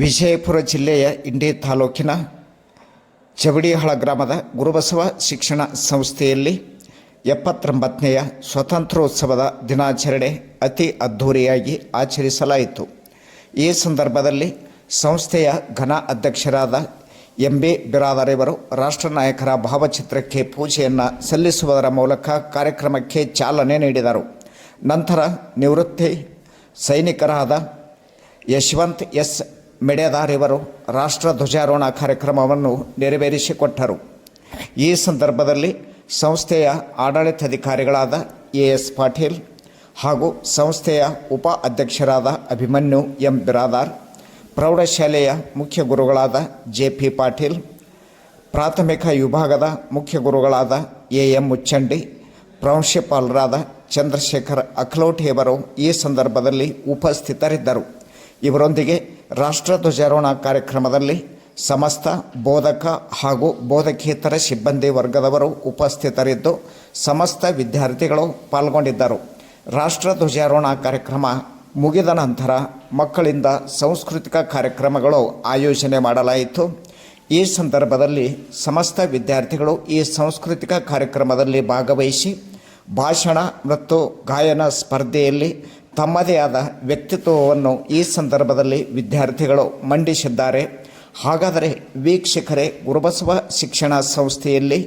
ವಿಜಯಪುರ ಜಿಲ್ಲೆಯ ಇಂಡಿ ತಾಲೂಕಿನ ಚವಡಿಹಾಳ ಗ್ರಾಮದ ಗುರುಬಸವ ಶಿಕ್ಷಣ ಸಂಸ್ಥೆಯಲ್ಲಿ ಎಪ್ಪತ್ತೊಂಬತ್ತನೆಯ ಸ್ವಾತಂತ್ರ್ಯೋತ್ಸವದ ದಿನಾಚರಣೆ ಅತಿ ಅದ್ಧೂರಿಯಾಗಿ ಆಚರಿಸಲಾಯಿತು. ಈ ಸಂದರ್ಭದಲ್ಲಿ ಸಂಸ್ಥೆಯ ಘನ ಅಧ್ಯಕ್ಷರಾದ ಎಂ ಬಿ ಬಿರಾದರ್ ಇವರು ರಾಷ್ಟ್ರ ನಾಯಕರ ಭಾವಚಿತ್ರಕ್ಕೆ ಪೂಜೆಯನ್ನು ಸಲ್ಲಿಸುವುದರ ಮೂಲಕ ಕಾರ್ಯಕ್ರಮಕ್ಕೆ ಚಾಲನೆ ನೀಡಿದರು. ನಂತರ ನಿವೃತ್ತಿ ಸೈನಿಕರಾದ ಯಶವಂತ್ ಎಸ್ ಮೆಡೆದಾರ್ ಇವರು ರಾಷ್ಟ್ರ ಧ್ವಜಾರೋಹಣ ಕಾರ್ಯಕ್ರಮವನ್ನು ನೆರವೇರಿಸಿಕೊಟ್ಟರು. ಈ ಸಂದರ್ಭದಲ್ಲಿ ಸಂಸ್ಥೆಯ ಆಡಳಿತಾಧಿಕಾರಿಗಳಾದ ಎ ಎಸ್ ಪಾಟೀಲ್ ಹಾಗೂ ಸಂಸ್ಥೆಯ ಉಪ ಅಧ್ಯಕ್ಷರಾದ ಅಭಿಮನ್ಯು ಎಂ ಬಿರಾದಾರ್, ಪ್ರೌಢಶಾಲೆಯ ಮುಖ್ಯ ಗುರುಗಳಾದ ಜೆ ಪಿ ಪಾಟೀಲ್, ಪ್ರಾಥಮಿಕ ವಿಭಾಗದ ಮುಖ್ಯ ಗುರುಗಳಾದ ಎ ಎಂ ಮುಚ್ಚಂಡಿ, ಪ್ರಾಂಶುಪಾಲರಾದ ಚಂದ್ರಶೇಖರ್ ಅಕ್ಲೋಟಿಯವರು ಈ ಸಂದರ್ಭದಲ್ಲಿ ಉಪಸ್ಥಿತರಿದ್ದರು. ಇವರೊಂದಿಗೆ ರಾಷ್ಟ್ರಧ್ವಜಾರೋಹಣ ಕಾರ್ಯಕ್ರಮದಲ್ಲಿ ಸಮಸ್ತ ಬೋಧಕ ಹಾಗೂ ಬೋಧಕೇತರ ಸಿಬ್ಬಂದಿ ವರ್ಗದವರು ಉಪಸ್ಥಿತರಿದ್ದು ಸಮಸ್ತ ವಿದ್ಯಾರ್ಥಿಗಳು ಪಾಲ್ಗೊಂಡಿದ್ದರು. ರಾಷ್ಟ್ರ ಧ್ವಜಾರೋಹಣ ಕಾರ್ಯಕ್ರಮ ಮುಗಿದ ನಂತರ ಮಕ್ಕಳಿಂದ ಸಾಂಸ್ಕೃತಿಕ ಕಾರ್ಯಕ್ರಮಗಳು ಆಯೋಜನೆ ಮಾಡಲಾಯಿತು. ಈ ಸಂದರ್ಭದಲ್ಲಿ ಸಮಸ್ತ ವಿದ್ಯಾರ್ಥಿಗಳು ಈ ಸಾಂಸ್ಕೃತಿಕ ಕಾರ್ಯಕ್ರಮದಲ್ಲಿ ಭಾಗವಹಿಸಿ ಭಾಷಣ ಮತ್ತು ಗಾಯನ ಸ್ಪರ್ಧೆಯಲ್ಲಿ ತಮ್ಮದೇ ಆದ ವ್ಯಕ್ತಿತ್ವವನ್ನು ಈ ಸಂದರ್ಭದಲ್ಲಿ ವಿದ್ಯಾರ್ಥಿಗಳು ಮಂಡಿಸಿದ್ದಾರೆ. ಹಾಗಾದರೆ ವೀಕ್ಷಕರೇ, ಗುರುಬಸವ ಶಿಕ್ಷಣ ಸಂಸ್ಥೆಯಲ್ಲಿ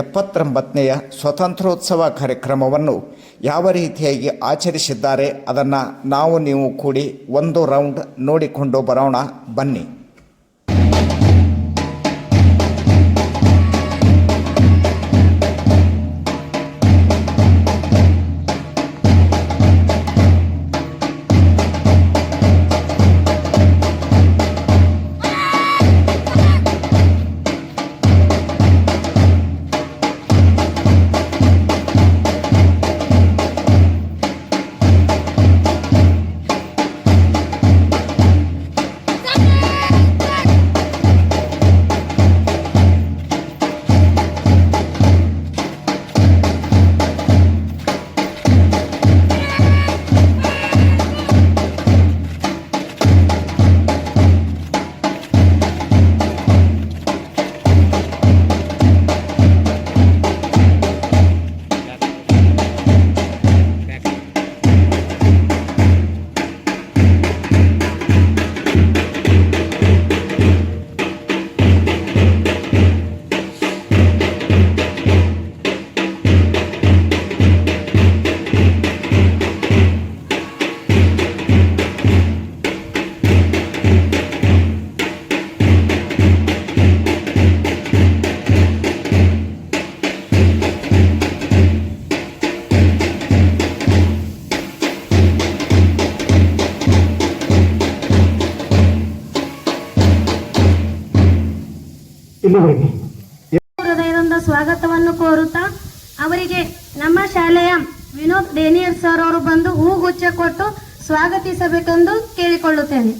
ಎಪ್ಪತ್ತೊಂಬತ್ತನೆಯ ಸ್ವತಂತ್ರೋತ್ಸವ ಕಾರ್ಯಕ್ರಮವನ್ನು ಯಾವ ರೀತಿಯಾಗಿ ಆಚರಿಸಿದ್ದಾರೆ, ಅದನ್ನು ನಾವು ನೀವು ಕೂಡಿ ಒಂದು ರೌಂಡ್ ನೋಡಿಕೊಂಡು ಬರೋಣ. ಬನ್ನಿ. ನಮ್ಮ ಶಾಲೆಯ ವಿನೋದ್ ಡೇನಿಯರ್ ಸರ್ ಅವರು ಬಂದು ಹೂಗುಚ್ಛ ಕೊಟ್ಟು ಸ್ವಾಗತಿಸಬೇಕೆಂದು ಕೇಳಿಕೊಳ್ಳುತ್ತೇನೆ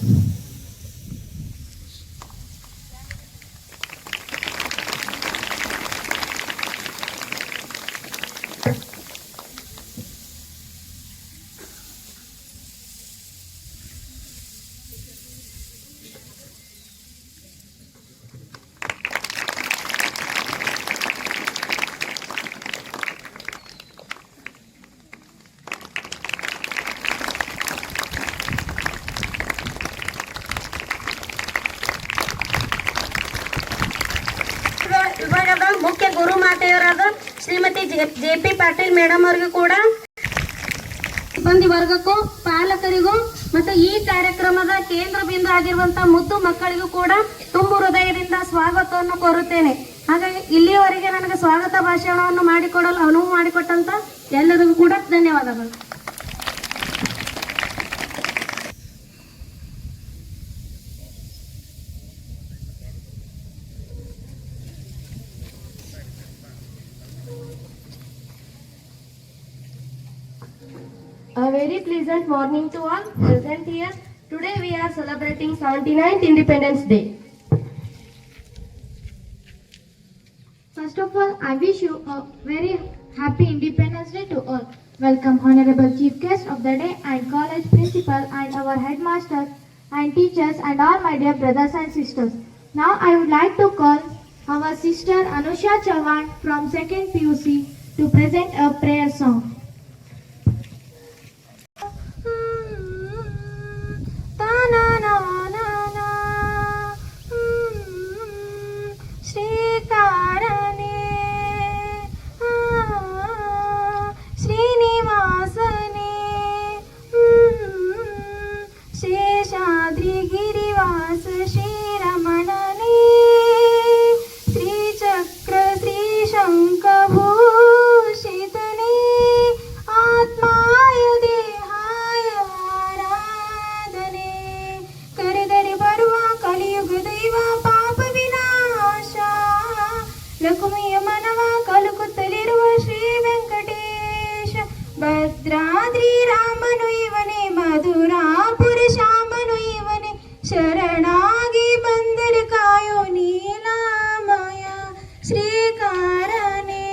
ವಿಭಾಗದ ಮುಖ್ಯ ಗುರು ಮಾತೆಯವರಾದ Shrimati J P Patil madam ಅವರಿಗೂ ಕೂಡ ಸಿಬ್ಬಂದಿ ವರ್ಗಕ್ಕೂ, ಪಾಲಕರಿಗೂ ಮತ್ತು ಈ ಕಾರ್ಯಕ್ರಮದ ಕೇಂದ್ರ ಬಿಂದು ಆಗಿರುವಂತಹ ಮುದ್ದು ಮಕ್ಕಳಿಗೂ ಕೂಡ ತುಂಬು ಹೃದಯದಿಂದ ಸ್ವಾಗತವನ್ನು ಕೋರುತ್ತೇನೆ. ಹಾಗಾಗಿ ಇಲ್ಲಿಯವರೆಗೆ ನನಗೆ ಸ್ವಾಗತ ಭಾಷಣವನ್ನು ಮಾಡಿಕೊಡಲು, ಅನುವು ಮಾಡಿಕೊಟ್ಟಂತ ಎಲ್ಲರಿಗೂ ಕೂಡ ಧನ್ಯವಾದಗಳು. A very pleasant morning to all present here. Today we are celebrating 79th Independence Day. First of all, I wish you a very happy Independence Day to all. Welcome, Honorable Chief Guest of the day and college principal and our headmaster, and teachers and all my dear brothers and sisters. Now I would like to call our sister Anusha Chavan from 2nd PUC to present a prayer song. Bhadradri ರಾಮನು ಇವನೇ ಮಧುರಾ ಪುರುಷಾಮನು ಇವನೇ. ಶರಣಾಗಿ ಬಂದರೆ ಕಾಯೋ ನೀಲಾಮಯ ಶ್ರೀಕಾರನೇ.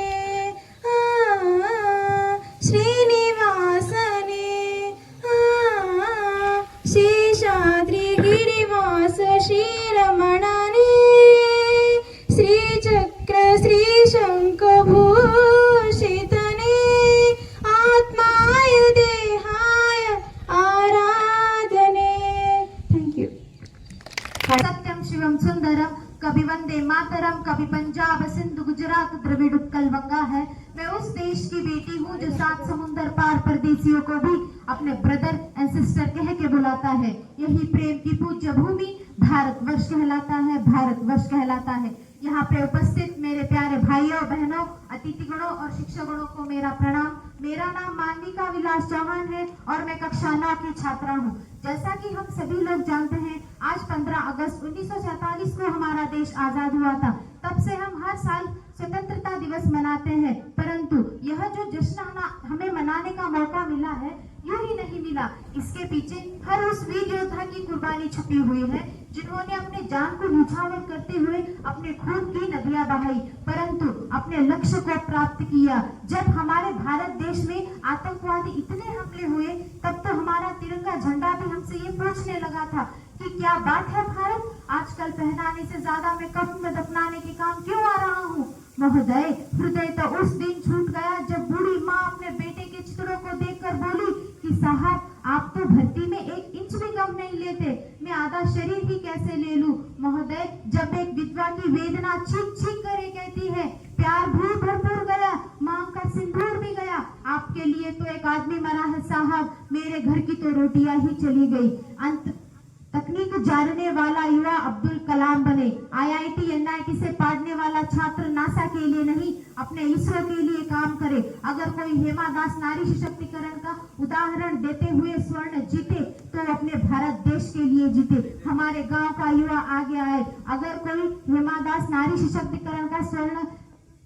ಶ್ರೀನಿವಾಸನೇ. ಶೇಷಾದ್ರಿ ಗಿರಿವಾಸ ಶ್ರೀರಮಣನೇ शिवम सुंदरम कभी वंदे मातरम कभी पंजाब, सिंधु, गुजरात, द्रविड़ उत्कल बंगा है। मैं उस देश की बेटी हूँ जो सात समुंदर पार परदेशियों को भी अपने ब्रदर एंड सिस्टर कह के बुलाता है। यही प्रेम की पूज्य भूमि भारत वर्ष कहलाता है भारत वर्ष कहलाता है। यहाँ पे उपस्थित मेरे प्यारे भाइयों, बहनों, अतिथिगणों और शिक्षकगणों को मेरा प्रणाम। मेरा नाम मालविका विलास चौहान है और मैं कक्षा नौ की छात्रा हूँ। जैसा कि हम सभी लोग जानते हैं, आज 15 अगस्त उन्नीस को हमारा देश आज़ाद हुआ था। तब से हम हर साल स्वतंत्रता दिवस मनाते हैं, परंतु यह जो जश्न हमें मनाने का मौका मिला है यूँ ही नहीं मिला। इसके पीछे हर उस वीर योद्धा की कुर्बानी छुपी हुई है, जिन्होंने अपने जान को न्यौछावर करते हुए अपने खून की नदियाँ बहाई, परंतु अपने लक्ष्य को प्राप्त किया। जब हमारे भारत देश में आतंकवादी इतने हमले हुए, तब तो हमारा तिरंगा झंडा भी हमसे ये पूछने लगा था कि क्या बात है भारत? आजकल पहनाने से ज़्यादा मैं कफ्न में दफनाने के काम क्यों आ रहा हूँ? महोदय, हृदय तो उस दिन की वेदना चीख चीख कर कहती है, प्यार भी भरपूर गया मांग का सिंदूर भी गया। आपके लिए तो एक आदमी मरा है साहब। मेरे घर की तो रोटियाँ ही चली गई। अंत, तकनीक जानने वाला युवा अब्दुल कलाम बने। आईआईटी एनआईटी से पढ़ने वाला छात्र नासा के लिए नहीं, अपने इसरो के लिए काम करे। अगर कोई हेमा दास नारी सशक्तिकरण का उदाहरण देते हुए स्वर्ण जीते तो अपने भारत देश के लिए जीते। हमारे गाँव का युवा आगे आए। अगर कोई हेमा दास नारी सशक्तिकरण का स्वर्ण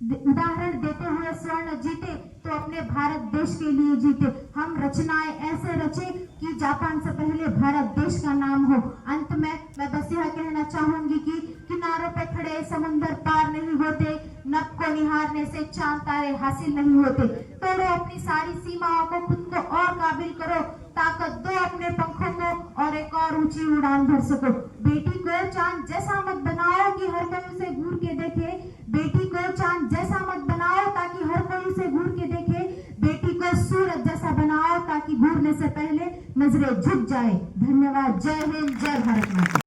उदाहरण देते हुए स्वर्ण जीते तो अपने भारत देश के लिए जीते। हम रचनाएँ ऐसे रचे कि जापान से पहले भारत देश का नाम हो। अंत में मैं बस यह कहना चाहूँगी कि किनारों पे खड़े समुंदर पार नहीं होते नब को निहारने से चाँद तारे हासिल नहीं होते। तोड़ो अपनी सारी सीमाओं को, खुद को और काबिल करो। ताकत दो अपने पंखों को और एक और ऊँची उड़ान भर सको। बेटी को चाँद जैसा मत बनाओ कि हर कोई उसे घूर के देखे। बेटी को चाँद जैसा मत बनाओ ताकि हर कोई उसे घूर के देखे। बेटी को सूरज जैसा बनाओ ताकि घूरने से पहले नज़रें झुक जाए। धन्यवाद। जय हिंद, जय भारत माता।